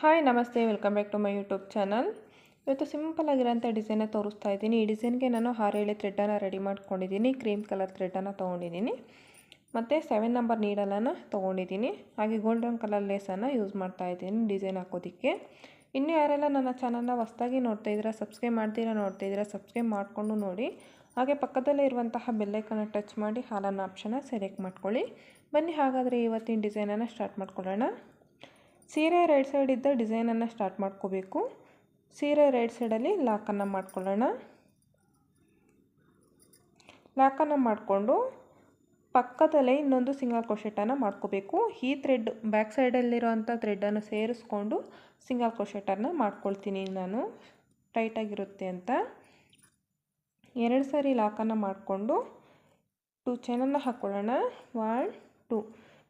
Hi ನಮಸ್ತೆ. Welcome back to my YouTube channel ಇವತ್ತು simple ಆಗಿರೋಂಥ ಡಿಸೈನ ತೋರಿಸ್ತಾ ಇದ್ದೀನಿ. ಈ ಡಿಸೈನ್ಗೆ ನಾನು ಹಾರೇಳೆ ಥ್ರೆಡ್ಡನ್ನು ರೆಡಿ ಮಾಡ್ಕೊಂಡಿದ್ದೀನಿ. ಕ್ರೀಮ್ ಕಲರ್ ಥ್ರೆಡ್ಡನ್ನು ತೊಗೊಂಡಿದ್ದೀನಿ. ಮತ್ತು ಸೆವೆನ್ ನಂಬರ್ ನೀಡಲನ್ನು ತೊಗೊಂಡಿದ್ದೀನಿ. ಹಾಗೆ ಗೋಲ್ಡನ್ ಕಲರ್ ಲೇಸನ್ನು ಯೂಸ್ ಮಾಡ್ತಾ ಇದ್ದೀನಿ ಡಿಸೈನ್ ಹಾಕೋದಕ್ಕೆ. ಇನ್ನು ಯಾರೆಲ್ಲ ನನ್ನ ಚಾನಲ್ನ ಹೊಸ್ದಾಗಿ ನೋಡ್ತಾ ಇದ್ದೀರಾ ಸಬ್ಸ್ಕ್ರೈಬ್ ಮಾಡ್ತೀರಾ ನೋಡ್ತಾ ಇದ್ದೀರಾ ಸಬ್ಸ್ಕ್ರೈಬ್ ಮಾಡಿಕೊಂಡು ನೋಡಿ. ಹಾಗೆ ಪಕ್ಕದಲ್ಲೇ ಇರುವಂತಹ ಬೆಲ್ಲೈಕನ್ನು ಟಚ್ ಮಾಡಿ ಹಾಲನ್ನು ಆಪ್ಷನ್ನ ಸೆಲೆಕ್ಟ್ ಮಾಡ್ಕೊಳ್ಳಿ. ಬನ್ನಿ, ಹಾಗಾದರೆ ಇವತ್ತಿನ ಡಿಸೈನನ್ನು ಸ್ಟಾರ್ಟ್ ಮಾಡ್ಕೊಳ್ಳೋಣ. ಸೀರೆ ರೈಟ್ ಸೈಡ್ ಇದ್ದ ಡಿಸೈನನ್ನು ಸ್ಟಾರ್ಟ್ ಮಾಡ್ಕೋಬೇಕು. ಸೀರೆ ರೈಟ್ ಸೈಡಲ್ಲಿ ಲಾಕನ್ನು ಮಾಡ್ಕೊಳ್ಳೋಣ. ಲಾಕನ್ನು ಮಾಡಿಕೊಂಡು ಪಕ್ಕದಲ್ಲೇ ಇನ್ನೊಂದು ಸಿಂಗಲ್ ಕ್ರೋಶೆಟನ್ನು ಮಾಡ್ಕೋಬೇಕು. ಈ ಥ್ರೆಡ್ ಬ್ಯಾಕ್ ಸೈಡಲ್ಲಿರೋವಂಥ ಥ್ರೆಡ್ಡನ್ನು ಸೇರಿಸ್ಕೊಂಡು ಸಿಂಗಲ್ ಕ್ರೋಶೆಟನ್ನು ಮಾಡ್ಕೊಳ್ತೀನಿ ನಾನು. ಟೈಟಾಗಿರುತ್ತೆ ಅಂತ. ಎರಡು ಸಾರಿ ಲಾಕನ್ನು ಮಾಡಿಕೊಂಡು ಟು ಚೈನನ್ನು ಹಾಕ್ಕೊಳ್ಳೋಣ ಒನ್ ಟು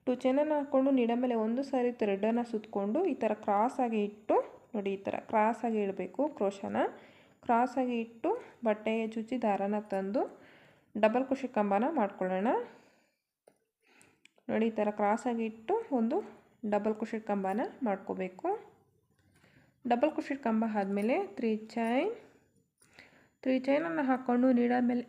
ಟು ಚೈನನ್ನು ಹಾಕ್ಕೊಂಡು ನಿಡ ಮೇಲೆ ಒಂದು ಸಾರಿ ಥ್ರೆಡನ್ನು ಸುತ್ತಕೊಂಡು ಈ ಥರ ಕ್ರಾಸಾಗಿ ಇಟ್ಟು ನೋಡಿ ಈ ಥರ ಕ್ರಾಸಾಗಿ ಇಡಬೇಕು ಕ್ರೋಶನ. ಕ್ರಾಸಾಗಿ ಇಟ್ಟು ಬಟ್ಟೆಯ ಚುಚ್ಚಿ ದಾರನ ತಂದು ಡಬಲ್ ಕುಶಿ ಕಂಬನ ಮಾಡ್ಕೊಳ್ಳೋಣ. ನೋಡಿ ಈ ಥರ ಕ್ರಾಸಾಗಿ ಇಟ್ಟು ಒಂದು ಡಬಲ್ ಕುಶಿ ಕಂಬನ ಮಾಡ್ಕೋಬೇಕು. ಡಬಲ್ ಕುಶಿ ಕಂಬ ಆದಮೇಲೆ ತ್ರೀ ಚೈನ್ ತ್ರೀ ಚೈನನ್ನು ಹಾಕ್ಕೊಂಡು ನೀಡ ಮೇಲೆ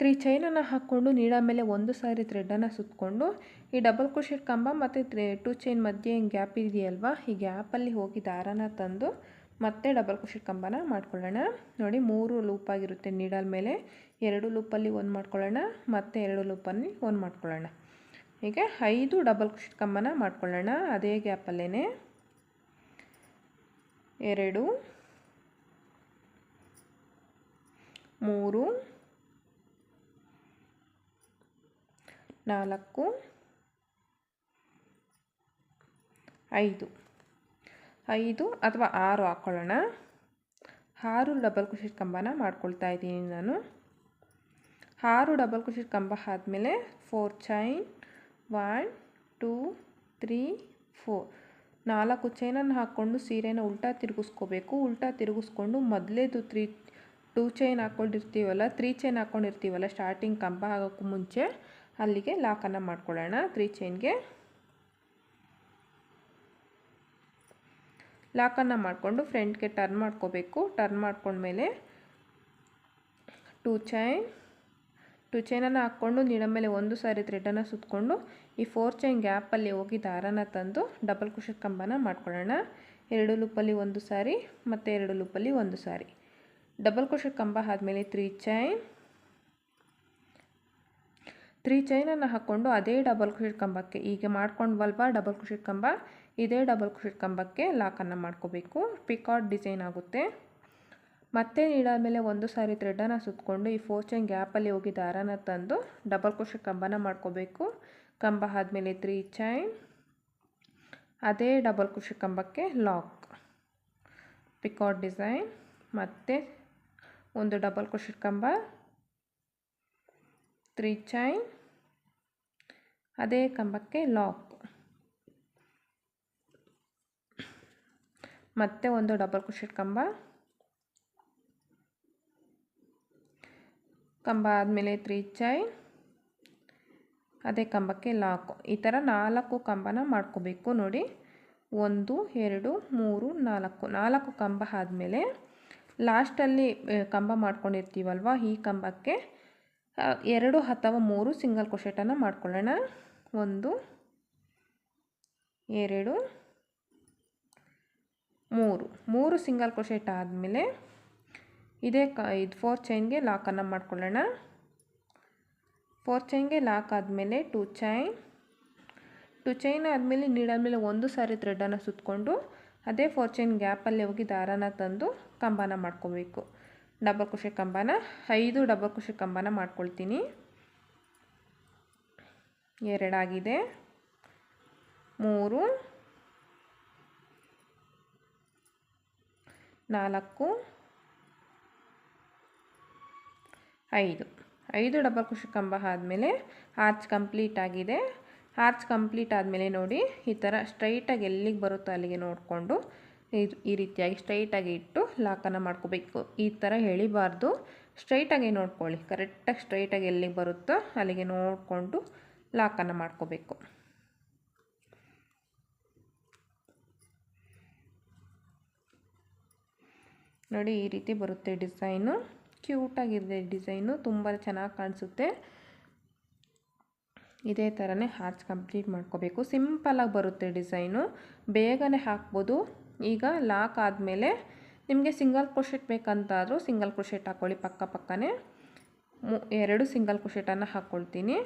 ತ್ರೀ ಚೈನನ್ನು ಹಾಕ್ಕೊಂಡು ನೀಡ ಮೇಲೆ ಒಂದು ಸಾರಿ ಥ್ರೆಡನ್ನು ಸುತ್ತಕೊಂಡು ಈ ಡಬಲ್ ಕ್ರೋಷೆಟ್ ಕಂಬ ಮತ್ತು ತ್ರೀ ಟು ಚೈನ್ ಮಧ್ಯೆ ಹಿಂಗೆ ಗ್ಯಾಪ್ ಇದೆಯಲ್ವಾ? ಈ ಗ್ಯಾಪಲ್ಲಿ ಹೋಗಿ ದಾರನ ತಂದು ಮತ್ತೆ ಡಬಲ್ ಕ್ರೋಷೆಟ್ ಕಂಬನ ಮಾಡ್ಕೊಳ್ಳೋಣ. ನೋಡಿ, ಮೂರು ಲೂಪ್ ಆಗಿರುತ್ತೆ ನೀಡಲ್ ಮೇಲೆ. ಎರಡು ಲೂಪಲ್ಲಿ ಒಂದು ಮಾಡ್ಕೊಳ್ಳೋಣ, ಮತ್ತು ಎರಡು ಲೂಪಲ್ಲಿ ಒಂದು ಮಾಡ್ಕೊಳ್ಳೋಣ. ಹೀಗೆ ಐದು ಡಬಲ್ ಕ್ರೋಷೆಟ್ ಕಂಬನ ಮಾಡ್ಕೊಳ್ಳೋಣ, ಅದೇ ಗ್ಯಾಪಲ್ಲೇ ಎರಡು, ಮೂರು ನಾಲ್ಕು, ಐದು. ಐದು ಅಥವಾ ಆರು ಹಾಕ್ಕೊಳ್ಳೋಣ ಆರು ಡಬಲ್ ಕುಶಿಟ್ ಕಂಬನ ಮಾಡ್ಕೊಳ್ತಾ ಇದ್ದೀನಿ ನಾನು. ಆರು ಡಬಲ್ ಕುಶಿಟ್ ಕಂಬ ಆದಮೇಲೆ four chain one two three four ನಾಲ್ಕು ಚೈನನ್ನು ಹಾಕ್ಕೊಂಡು ಸೀರೆನ ಉಲ್ಟಾ ತಿರುಗಿಸ್ಕೋಬೇಕು. ಉಲ್ಟಾ ತಿರುಗಿಸ್ಕೊಂಡು ಮೊದಲೇದು ತ್ರೀ ಟೂ ಚೈನ್ ಹಾಕ್ಕೊಂಡಿರ್ತೀವಲ್ಲ ತ್ರೀ ಚೈನ್ ಹಾಕ್ಕೊಂಡಿರ್ತೀವಲ್ಲ ಸ್ಟಾರ್ಟಿಂಗ್ ಕಂಬ ಆಗೋಕ್ಕೂ ಮುಂಚೆ ಅಲ್ಲಿಗೆ ಲಾಕನ್ನು ಮಾಡ್ಕೊಳ್ಳೋಣ. ತ್ರೀ ಚೈನ್ಗೆ ಲಾಕನ್ನು ಮಾಡಿಕೊಂಡು ಫ್ರಂಟ್ಗೆ ಟರ್ನ್ ಮಾಡ್ಕೋಬೇಕು. ಟರ್ನ್ ಮಾಡಿಕೊಂಡ್ಮೇಲೆ ಟೂ ಚೈನ್ ಟೂ ಚೈನನ್ನು ಹಾಕ್ಕೊಂಡು ನೀಡ ಮೇಲೆ ಒಂದು ಸಾರಿ ಥ್ರೆಡನ್ನು ಸುತ್ತಕೊಂಡು ಈ ಫೋರ್ ಚೈನ್ ಗ್ಯಾಪಲ್ಲಿ ಹೋಗಿ ದಾರನ ತಂದು ಡಬಲ್ ಕುಶನ್ ಕಂಬನ ಮಾಡ್ಕೊಳ್ಳೋಣ. ಎರಡು ಲೂಪಲ್ಲಿ ಒಂದು ಸಾರಿ ಮತ್ತು ಎರಡು ಲೂಪಲ್ಲಿ ಒಂದು ಸಾರಿ. ಡಬಲ್ ಕುಶನ್ ಕಂಬ ಆದಮೇಲೆ ತ್ರೀ ಚೈನ್ ತ್ರೀ ಚೈನನ್ನು ಹಾಕ್ಕೊಂಡು ಅದೇ ಡಬಲ್ ಕುಶಿಟ್ ಕಂಬಕ್ಕೆ, ಹೀಗೆ ಮಾಡ್ಕೊಂಡ್ವಲ್ವ ಡಬಲ್ ಕುಶಿಟ್ ಕಂಬ, ಇದೇ ಡಬಲ್ ಕುಶಿಟ್ ಕಂಬಕ್ಕೆ ಲಾಕನ್ನು ಮಾಡ್ಕೋಬೇಕು. ಪಿಕಾಟ್ ಡಿಸೈನ್ ಆಗುತ್ತೆ. ಮತ್ತೆ ನೀಡಾದಮೇಲೆ ಒಂದು ಸಾರಿ ಥ್ರೆಡನ್ನು ಸುತ್ತಕೊಂಡು ಈ ಫೋರ್ ಚೈನ್ ಗ್ಯಾಪಲ್ಲಿ ಹೋಗಿ ದಾರನ ತಂದು ಡಬಲ್ ಕುಶಿಟ್ ಕಂಬನ ಮಾಡ್ಕೋಬೇಕು. ಕಂಬ ಆದಮೇಲೆ ತ್ರೀ ಚೈನ್, ಅದೇ ಡಬಲ್ ಕುಶಿಟ್ ಕಂಬಕ್ಕೆ ಲಾಕ್. ಪಿಕಾಟ್ ಡಿಸೈನ್, ಮತ್ತು ಒಂದು ಡಬಲ್ ಕುಶಿಟ್ ಕಂಬ, ತ್ರೀ ಚೈನ್ ಅದೇ ಕಂಬಕ್ಕೆ ಲಾಕ್ ಮತ್ತೆ ಒಂದು ಡಬಲ್ ಕುಶಿಟ್ ಕಂಬ. ಕಂಬ ಆದಮೇಲೆ ತ್ರೀ ಚೈನ್ ಅದೇ ಕಂಬಕ್ಕೆ ಲಾಕ್ ಈ ಥರ ನಾಲ್ಕು ಕಂಬನ ಮಾಡ್ಕೋಬೇಕು ನೋಡಿ. ಒಂದು, ಎರಡು, ಮೂರು, ನಾಲ್ಕು. ನಾಲ್ಕು ಕಂಬ ಆದಮೇಲೆ ಲಾಸ್ಟಲ್ಲಿ ಕಂಬ ಮಾಡ್ಕೊಂಡಿರ್ತೀವಲ್ವ ಈ ಕಂಬಕ್ಕೆ? ಎರಡು ಅಥವಾ ಮೂರು ಸಿಂಗಲ್ ಕ್ರೋಶೆಟನ್ನು ಮಾಡ್ಕೊಳ್ಳೋಣ. ಒಂದು, ಎರಡು, ಮೂರು. ಮೂರು ಸಿಂಗಲ್ ಕ್ರೋಶೆಟ್ ಆದಮೇಲೆ ಇದೇ ಕ, ಇದು ಫೋರ್ ಚೈನ್ಗೆ ಲಾಕನ್ನು ಮಾಡ್ಕೊಳ್ಳೋಣ. ಫೋರ್ ಚೈನ್ಗೆ ಲಾಕ್ ಆದಮೇಲೆ ಟೂ ಚೈನ್ ಟು ಚೈನ್ ಆದಮೇಲೆ ನೀಡಾದಮೇಲೆ ಒಂದು ಸಾರಿ ಥ್ರೆಡನ್ನು ಸುತ್ತಕೊಂಡು ಅದೇ ಫೋರ್ ಚೈನ್ ಗ್ಯಾಪಲ್ಲಿ ಹೋಗಿ ದಾರನ ತಂದು ಕಂಬನ ಮಾಡ್ಕೋಬೇಕು. ಡಬಲ್ ಕುಶಿ ಕಂಬನ, ಐದು ಡಬಲ್ ಕುಶಿ ಕಂಬನ ಮಾಡ್ಕೊಳ್ತೀನಿ. ಎರಡಾಗಿದೆ. ಮೂರು, ನಾಲ್ಕು, ಐದು. ಐದು ಡಬಲ್ ಕುಶಿ ಕಂಬ ಆದಮೇಲೆ ಆರ್ಚ್ ಕಂಪ್ಲೀಟ್ ಆಗಿದೆ. ಆರ್ಚ್ ಕಂಪ್ಲೀಟ್ ಆದಮೇಲೆ ನೋಡಿ, ಈ ಥರ ಸ್ಟ್ರೈಟಾಗಿ ಎಲ್ಲಿಗೆ ಬರುತ್ತೋ ಅಲ್ಲಿಗೆ ನೋಡಿಕೊಂಡು ಇದು ಈ ರೀತಿಯಾಗಿ ಸ್ಟ್ರೈಟಾಗಿ ಇಟ್ಟು ಲಾಕನ್ನು ಮಾಡ್ಕೋಬೇಕು. ಈ ಥರ ಎಳಿಬಾರ್ದು ಸ್ಟ್ರೈಟಾಗಿ ನೋಡ್ಕೊಳ್ಳಿ. ಕರೆಕ್ಟಾಗಿ ಸ್ಟ್ರೈಟಾಗಿ ಎಲ್ಲಿಗೆ ಬರುತ್ತೋ ಅಲ್ಲಿಗೆ ನೋಡಿಕೊಂಡು ಲಾಕನ್ನು ಮಾಡ್ಕೋಬೇಕು. ನೋಡಿ, ಈ ರೀತಿ ಬರುತ್ತೆ ಡಿಸೈನು. ಕ್ಯೂಟಾಗಿದೆ ಡಿಸೈನು. ತುಂಬ ಚೆನ್ನಾಗಿ ಕಾಣಿಸುತ್ತೆ. ಇದೇ ಥರನೇ ಹಾರ್ಚ್ ಕಂಪ್ಲೀಟ್ ಮಾಡ್ಕೋಬೇಕು. ಸಿಂಪಲಾಗಿ ಬರುತ್ತೆ ಡಿಸೈನು. ಬೇಗನೆ ಹಾಕ್ಬೋದು. ಈಗ ಲಾಕ್ ಆದಮೇಲೆ ನಿಮಗೆ ಸಿಂಗಲ್ ಕ್ರೋಶೆಟ್ ಬೇಕಂತಾದರೂ ಸಿಂಗಲ್ ಕ್ರೋಶೆಟ್ ಹಾಕ್ಕೊಳ್ಳಿ ಪಕ್ಕ ಪಕ್ಕನೇ. ಎರಡು ಸಿಂಗಲ್ ಕ್ರೋಶೆಟನ್ನು ಹಾಕ್ಕೊಳ್ತೀನಿ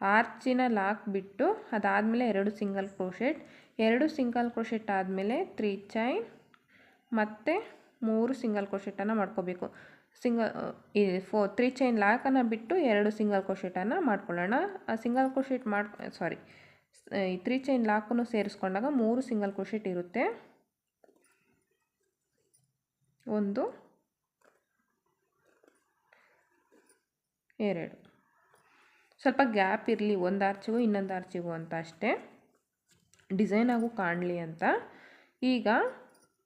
ಆರ್ಚಿನ ಲಾಕ್ ಬಿಟ್ಟು ಅದಾದಮೇಲೆ ಎರಡು ಸಿಂಗಲ್ ಕ್ರೋಶೆಟ್, ಎರಡು ಸಿಂಗಲ್ ಕ್ರೋಶೆಟ್ ಆದಮೇಲೆ ತ್ರೀ ಚೈನ್, ಮತ್ತು ಮೂರು ಸಿಂಗಲ್ ಕ್ರೋಶೆಟನ್ನು ಮಾಡ್ಕೋಬೇಕು. ಸಿಂಗಲ್ ಈ ಫೋ, ತ್ರೀ ಚೈನ್ ಲಾಕನ್ನು ಬಿಟ್ಟು ಎರಡು ಸಿಂಗಲ್ ಕ್ರೋಶೆಟನ್ನು ಮಾಡ್ಕೊಳ್ಳೋಣ. ಆ ಸಿಂಗಲ್ ಕ್ರೋಶೆಟ್ ಮಾಡಿ, ಸಾರಿ ತ್ರೀ ಚೈನ್ ಲಾಕನ್ನು ಸೇರಿಸ್ಕೊಂಡಾಗ ಮೂರು ಸಿಂಗಲ್ ಕ್ರೋಶೆಟ್ ಇರುತ್ತೆ. ಒಂದು, ಎರಡು. ಸ್ವಲ್ಪ ಗ್ಯಾಪ್ ಇರಲಿ, ಒಂದು ಆರ್ಚಿಗೂ ಇನ್ನೊಂದು ಆರ್ಚಿಗೂ ಅಂತ ಅಷ್ಟೇ. ಡಿಸೈನಾಗೂ ಕಾಣಲಿ ಅಂತ. ಈಗ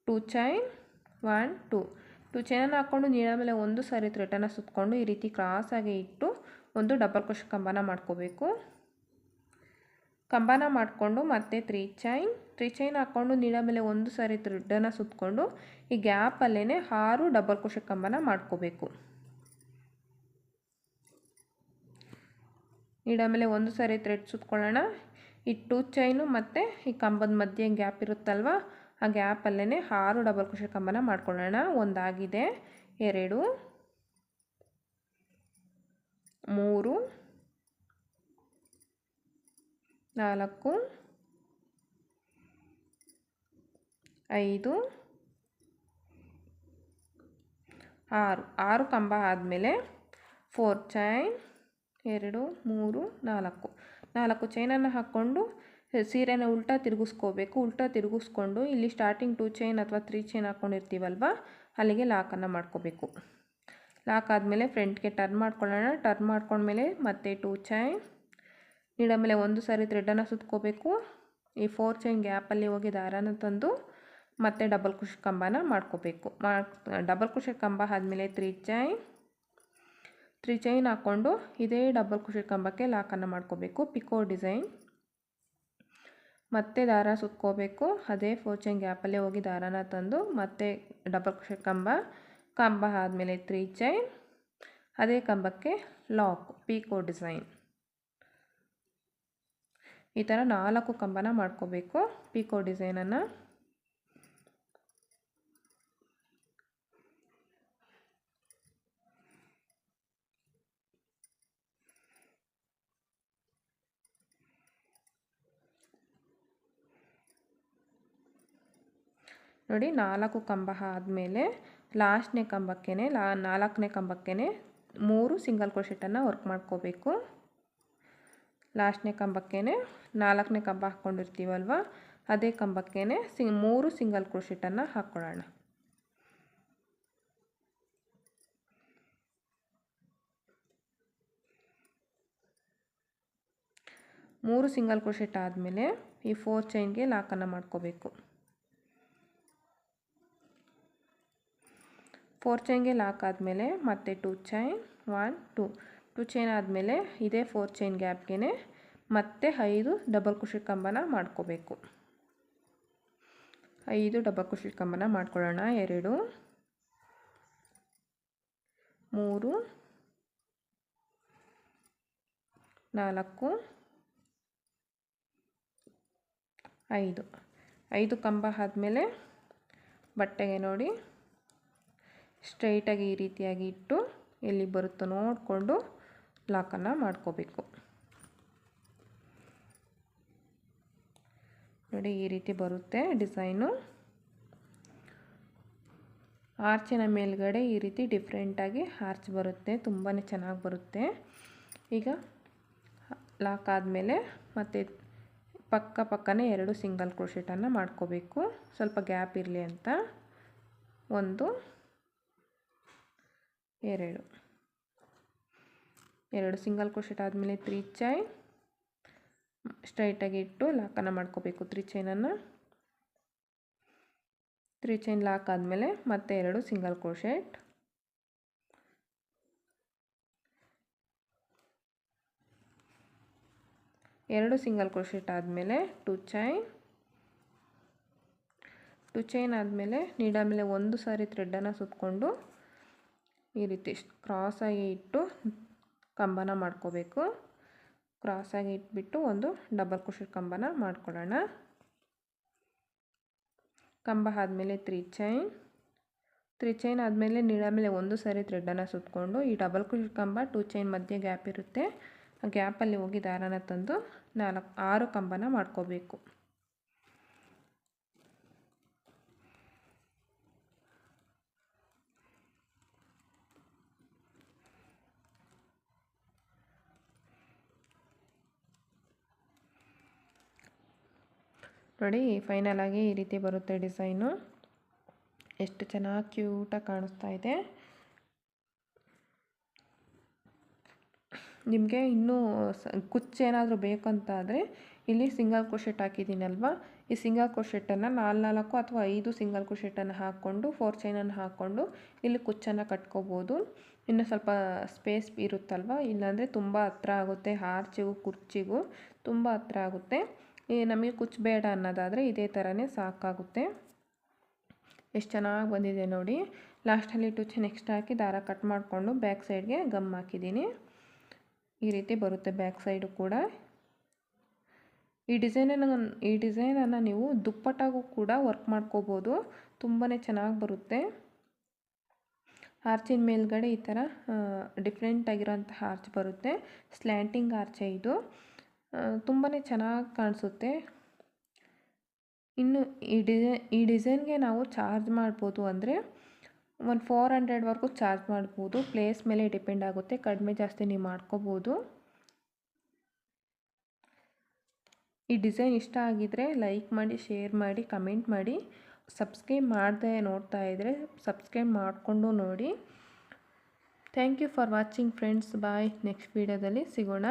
two chain, one, two. Two ಚೈನನ್ನು ಹಾಕ್ಕೊಂಡು ನೀಳ ಮೇಲೆ ಒಂದು ಸಾರಿ ಥ್ರೆಡನ್ನು ಸುತ್ತಕೊಂಡು ಈ ರೀತಿ ಕ್ರಾಸಾಗಿ ಇಟ್ಟು ಒಂದು ಡಬಲ್ ಕ್ರೋಶ್ ಕಂಬನ ಮಾಡ್ಕೋಬೇಕು. ಕಂಬನ ಮಾಡಿಕೊಂಡು ಮತ್ತೆ ತ್ರೀ ಚೈನ್ ತ್ರೀ ಚೈನ್ ಹಾಕ್ಕೊಂಡು ನೀಡ ಮೇಲೆ ಒಂದು ಸಾರಿ ತ್ರಿಡ್ಡನ್ನು ಸುತ್ತಕೊಂಡು ಈ ಗ್ಯಾಪಲ್ಲೇ ಆರು ಡಬಲ್ ಕುಶ ಕಂಬನ ಮಾಡ್ಕೋಬೇಕು. ನೀಡ ಮೇಲೆ ಒಂದು ಸಾರಿ ಥ್ರೆಡ್ ಸುತ್ಕೊಳ್ಳೋಣ. ಈ ಟೂ ಚೈನು ಮತ್ತು ಈ ಕಂಬದ ಮಧ್ಯೆ ಗ್ಯಾಪ್ ಇರುತ್ತಲ್ವ, ಆ ಗ್ಯಾಪಲ್ಲೇ ಆರು ಡಬಲ್ ಕ್ರೋಶೆ ಕಂಬನ ಮಾಡ್ಕೊಳ್ಳೋಣ. ಒಂದಾಗಿದೆ, ಎರಡು, ಮೂರು ನಾಲ್ಕು, ಐದು, ಆರು. ಆರು ಕಂಬ ಆದಮೇಲೆ ಫೋರ್ ಚೈನ್ ಎರಡು, ಮೂರು, ನಾಲ್ಕು. ನಾಲ್ಕು ಚೈನನ್ನು ಹಾಕ್ಕೊಂಡು ಸೀರೆನ ಉಲ್ಟಾ ತಿರುಗಿಸ್ಕೋಬೇಕು. ಉಲ್ಟಾ ತಿರುಗಿಸ್ಕೊಂಡು ಇಲ್ಲಿ ಸ್ಟಾರ್ಟಿಂಗ್ ಟೂ ಚೈನ್ ಅಥವಾ ತ್ರೀ ಚೈನ್ ಹಾಕ್ಕೊಂಡಿರ್ತೀವಲ್ವ ಅಲ್ಲಿಗೆ ಲಾಕನ್ನು ಮಾಡ್ಕೋಬೇಕು. ಲಾಕ್ ಆದಮೇಲೆ ಫ್ರಂಟ್ಗೆ ಟರ್ನ್ ಮಾಡ್ಕೊಳ್ಳೋಣ. ಟರ್ನ್ ಮಾಡ್ಕೊಂಡ್ಮೇಲೆ ಮತ್ತೆ ಟೂ ಚೈನ್ ನೀಡ ಮೇಲೆ ಒಂದು ಸಾರಿ ಥ್ರೆಡನ್ನು ಸುತ್ಕೋಬೇಕು. ಈ ಫೋರ್ ಚೈನ್ ಗ್ಯಾಪಲ್ಲಿ ಹೋಗಿ ದಾರಾನ ತಂದು ಮತ್ತೆ ಡಬಲ್ ಕುಶ್ ಕಂಬನ ಮಾಡ್ಕೋಬೇಕು. ಮಾ ಡಬಲ್ ಕುಶ್ ಕಂಬ ಆದಮೇಲೆ ತ್ರೀ ಚೈನ್ ತ್ರೀ ಚೈನ್ ಹಾಕ್ಕೊಂಡು ಇದೇ ಡಬಲ್ ಕುಶಿ ಕಂಬಕ್ಕೆ ಲಾಕನ್ನು ಮಾಡ್ಕೋಬೇಕು ಪಿಕೋ ಡಿಸೈನ್ ಮತ್ತೆ ದಾರ ಸುತ್ಕೋಬೇಕು, ಅದೇ ಫೋರ್ ಚೈನ್ ಗ್ಯಾಪಲ್ಲೇ ಹೋಗಿ ದಾರಾನ ತಂದು ಮತ್ತೆ ಡಬಲ್ ಕುಶಿ ಕಂಬ ಕಂಬ ಆದಮೇಲೆ ತ್ರೀ ಚೈನ್ ಅದೇ ಕಂಬಕ್ಕೆ ಲಾಕ್ ಪಿಕೋ ಡಿಸೈನ್ ಈ ಥರ ನಾಲ್ಕು ಕಂಬನ ಮಾಡ್ಕೋಬೇಕು. ಪಿಕೋ ಡಿಸೈನನ್ನು ನೋಡಿ, ನಾಲ್ಕು ಕಂಬ ಆದಮೇಲೆ ಲಾಸ್ಟ್ನೇ ಕಂಬಕ್ಕೇ ಲಾ ನಾಲ್ಕನೇ ಕಂಬಕ್ಕೇ ಮೂರು ಸಿಂಗಲ್ ಕ್ರೋಶೆಟನ್ನು ವರ್ಕ್ ಮಾಡ್ಕೋಬೇಕು. ಲಾಸ್ಟ್ನೇ ಕಂಬಕ್ಕೆ ನಾಲ್ಕನೇ ಕಂಬ ಹಾಕ್ಕೊಂಡಿರ್ತೀವಲ್ವ? ಅದೇ ಕಂಬಕ್ಕೆ ಸಿ, ಮೂರು ಸಿಂಗಲ್ ಕ್ರೋಶೆಟನ್ನು ಹಾಕ್ಕೊಳ್ಳೋಣ ಮೂರು ಸಿಂಗಲ್ ಕ್ರೋಶೆಟ್ ಆದಮೇಲೆ ಈ ಫೋರ್ ಚೈನ್ಗೆ ಲಾಕನ್ನು ಮಾಡ್ಕೋಬೇಕು. ಫೋರ್ ಚೈನ್ಗೆ ಲಾಕ್ ಆದಮೇಲೆ ಮತ್ತೆ two chain, one, two. Two chain ಆದಮೇಲೆ ಇದೇ ಫೋರ್ ಚೈನ್ ಗ್ಯಾಪ್ಗೆ ಮತ್ತೆ ಐದು ಡಬಲ್ ಕುಶಿ ಕಂಬನ ಮಾಡ್ಕೋಬೇಕು. ಐದು ಡಬಲ್ ಕುಶಿ ಕಂಬನ ಮಾಡ್ಕೊಳ್ಳೋಣ. ಎರಡು, ಮೂರು, ನಾಲ್ಕು, ಐದು. ಐದು ಕಂಬ ಆದಮೇಲೆ ಬಟ್ಟೆಗೆ ನೋಡಿ. ಸ್ಟ್ರೈಟಾಗಿ ಈ ರೀತಿಯಾಗಿ ಇಟ್ಟು ಎಲ್ಲಿ ಬರುತ್ತೋ ನೋಡಿಕೊಂಡು ಲಾಕನ್ನು ಮಾಡ್ಕೋಬೇಕು. ನೋಡಿ, ಈ ರೀತಿ ಬರುತ್ತೆ ಡಿಸೈನು. ಆರ್ಚಿನ ಮೇಲ್ಗಡೆ ಈ ರೀತಿ ಡಿಫ್ರೆಂಟಾಗಿ ಆರ್ಚ್ ಬರುತ್ತೆ ತುಂಬಾ ಚೆನ್ನಾಗಿ ಬರುತ್ತೆ. ಈಗ ಲಾಕ್ ಆದಮೇಲೆ ಮತ್ತು ಪಕ್ಕ ಪಕ್ಕನೇ ಎರಡು ಸಿಂಗಲ್ ಕ್ರೋಶೆಟನ್ನು ಮಾಡ್ಕೋಬೇಕು. ಸ್ವಲ್ಪ ಗ್ಯಾಪ್ ಇರಲಿ ಅಂತ. ಒಂದು, ಎರಡು. ಎರಡು ಸಿಂಗಲ್ ಕ್ರೋಶೆಟ್ ಆದಮೇಲೆ ತ್ರೀ ಚೈನ್. ಸ್ಟ್ರೈಟಾಗಿ ಇಟ್ಟು ಲಾಕನ್ನು ಮಾಡ್ಕೋಬೇಕು ತ್ರೀ ಚೈನನ್ನು. ತ್ರೀ ಚೈನ್ ಲಾಕ್ ಆದಮೇಲೆ ಮತ್ತೆ ಎರಡು ಸಿಂಗಲ್ ಕ್ರೋಶೆಟ್. ಎರಡು ಸಿಂಗಲ್ ಕ್ರೋಶೆಟ್ ಆದಮೇಲೆ ಟು ಚೈನ್. ಟು ಚೈನ್ ಆದಮೇಲೆ ನೀಡಾದಮೇಲೆ ಮೇಲೆ ಒಂದು ಸಾರಿ ಥ್ರೆಡ್ಡನ್ನು ಸುತ್ತಕೊಂಡು ಈ ರೀತಿ ಕ್ರಾಸಾಗಿ ಇಟ್ಟು ಕಂಬನ ಮಾಡ್ಕೋಬೇಕು. ಕ್ರಾಸಾಗಿ ಇಟ್ಬಿಟ್ಟು ಒಂದು ಡಬಲ್ ಕುಶಿ ಕಂಬನ ಮಾಡ್ಕೊಳ್ಳೋಣ. ಕಂಬ ಆದಮೇಲೆ ತ್ರೀ ಚೈನ್ ತ್ರೀ ಚೈನ್ ಆದಮೇಲೆ ನೀಳ ಮೇಲೆ ಒಂದು ಸಾರಿ ಥ್ರೆಡ್ಡನ್ನು ಸುತ್ತಕೊಂಡು ಈ ಡಬಲ್ ಕುಶಿ ಕಂಬ ಟೂ ಚೈನ್ ಮಧ್ಯೆ ಗ್ಯಾಪ್ ಇರುತ್ತೆ. ಆ ಗ್ಯಾಪಲ್ಲಿ ಹೋಗಿ ದಾರನ ತಂದು ನಾಲ್ಕು, ಆರು ಕಂಬನ ಮಾಡ್ಕೋಬೇಕು. ನೋಡಿ ಫೈನಲ್ ಆಗಿ ಈ ರೀತಿ ಬರುತ್ತೆ ಡಿಸೈನು. ಎಷ್ಟು ಚೆನ್ನಾಗಿ ಕ್ಯೂಟಾಗಿ ಕಾಣಿಸ್ತಾ ಇದೆ. ನಿಮಗೆ ಇನ್ನೂ ಕುಚ್ಚೇನಾದರೂ ಬೇಕಂತಾದರೆ, ಇಲ್ಲಿ ಸಿಂಗಲ್ ಕ್ರೋಶೆಟ್ ಹಾಕಿದ್ದೀನಲ್ವಾ? ಈ ಸಿಂಗಲ್ ಕ್ರೋಶೆಟನ್ನು ನಾಲ್ಕು ಅಥವಾ ಐದು ಸಿಂಗಲ್ ಕ್ರೋಶೆಟನ್ನು ಹಾಕ್ಕೊಂಡು ಫೋರ್ ಚೈನನ್ನು ಹಾಕ್ಕೊಂಡು ಇಲ್ಲಿ ಕುಚ್ಚನ್ನು ಕಟ್ಕೋಬೋದು. ಇನ್ನು ಸ್ವಲ್ಪ ಸ್ಪೇಸ್ ಇರುತ್ತಲ್ವ? ಇಲ್ಲಾಂದರೆ ತುಂಬ ಹತ್ರ ಆಗುತ್ತೆ ಹಾರ್ಚಿಗೂ ಕುರ್ಚಿಗೂ ತುಂಬ ಹತ್ರ ಆಗುತ್ತೆ. ನಮಗೆ ಕುಚ್ಚು ಬೇಡ ಅನ್ನೋದಾದರೆ ಇದೇ ಥರನೇ ಸಾಕಾಗುತ್ತೆ. ಎಷ್ಟು ಚೆನ್ನಾಗಿ ಬಂದಿದೆ ನೋಡಿ. ಲಾಸ್ಟಲ್ಲಿ ಟುಚ್ ನೆಕ್ಸ್ಟ್ ಹಾಕಿ ದಾರ ಕಟ್ ಮಾಡಿಕೊಂಡು ಬ್ಯಾಕ್ ಸೈಡ್ಗೆ ಗಮ್ ಹಾಕಿದ್ದೀನಿ. ಈ ರೀತಿ ಬರುತ್ತೆ ಬ್ಯಾಕ್ ಸೈಡು ಕೂಡ. ಈ ಡಿಸೈನನ್ನು ಈ ಡಿಸೈನನ್ನು ನೀವು ದುಪ್ಪಟ್ಟಾಗೂ ಕೂಡ ವರ್ಕ್ ಮಾಡ್ಕೋಬೋದು. ತುಂಬಾ ಚೆನ್ನಾಗಿ ಬರುತ್ತೆ. ಆರ್ಚಿನ ಮೇಲ್ಗಡೆ ಈ ಥರ ಡಿಫ್ರೆಂಟ್ ಆರ್ಚ್ ಬರುತ್ತೆ. ಸ್ಲ್ಯಾಂಟಿಂಗ್ ಆರ್ಚೆ ಇದು. ತುಂಬಾ ಚೆನ್ನಾಗಿ ಕಾಣಿಸುತ್ತೆ. ಇನ್ನು ಈ ಡಿಸೈ ಈ ಡಿಸೈನ್ಗೆ ನಾವು ಚಾರ್ಜ್ ಮಾಡ್ಬೋದು ಅಂದರೆ ಒಂದು ಫೋರ್ ಹಂಡ್ರೆಡ್ವರೆಗೂ ಚಾರ್ಜ್ ಮಾಡ್ಬೋದು. ಪ್ಲೇಸ್ ಮೇಲೆ ಡಿಪೆಂಡ್ ಆಗುತ್ತೆ. ಕಡಿಮೆ ಜಾಸ್ತಿ ನೀವು ಮಾಡ್ಕೋಬೋದು. ಈ ಡಿಸೈನ್ ಇಷ್ಟ ಆಗಿದರೆ ಲೈಕ್ ಮಾಡಿ, ಶೇರ್ ಮಾಡಿ, ಕಮೆಂಟ್ ಮಾಡಿ. ಸಬ್ಸ್ಕ್ರೈಬ್ ಮಾಡದೆ ನೋಡ್ತಾ ಇದ್ದರೆ ಸಬ್ಸ್ಕ್ರೈಬ್ ಮಾಡಿಕೊಂಡು ನೋಡಿ. Thank you for watching friends. Bye. Next ವೀಡಿಯೋದಲ್ಲಿ ಸಿಗೋಣ.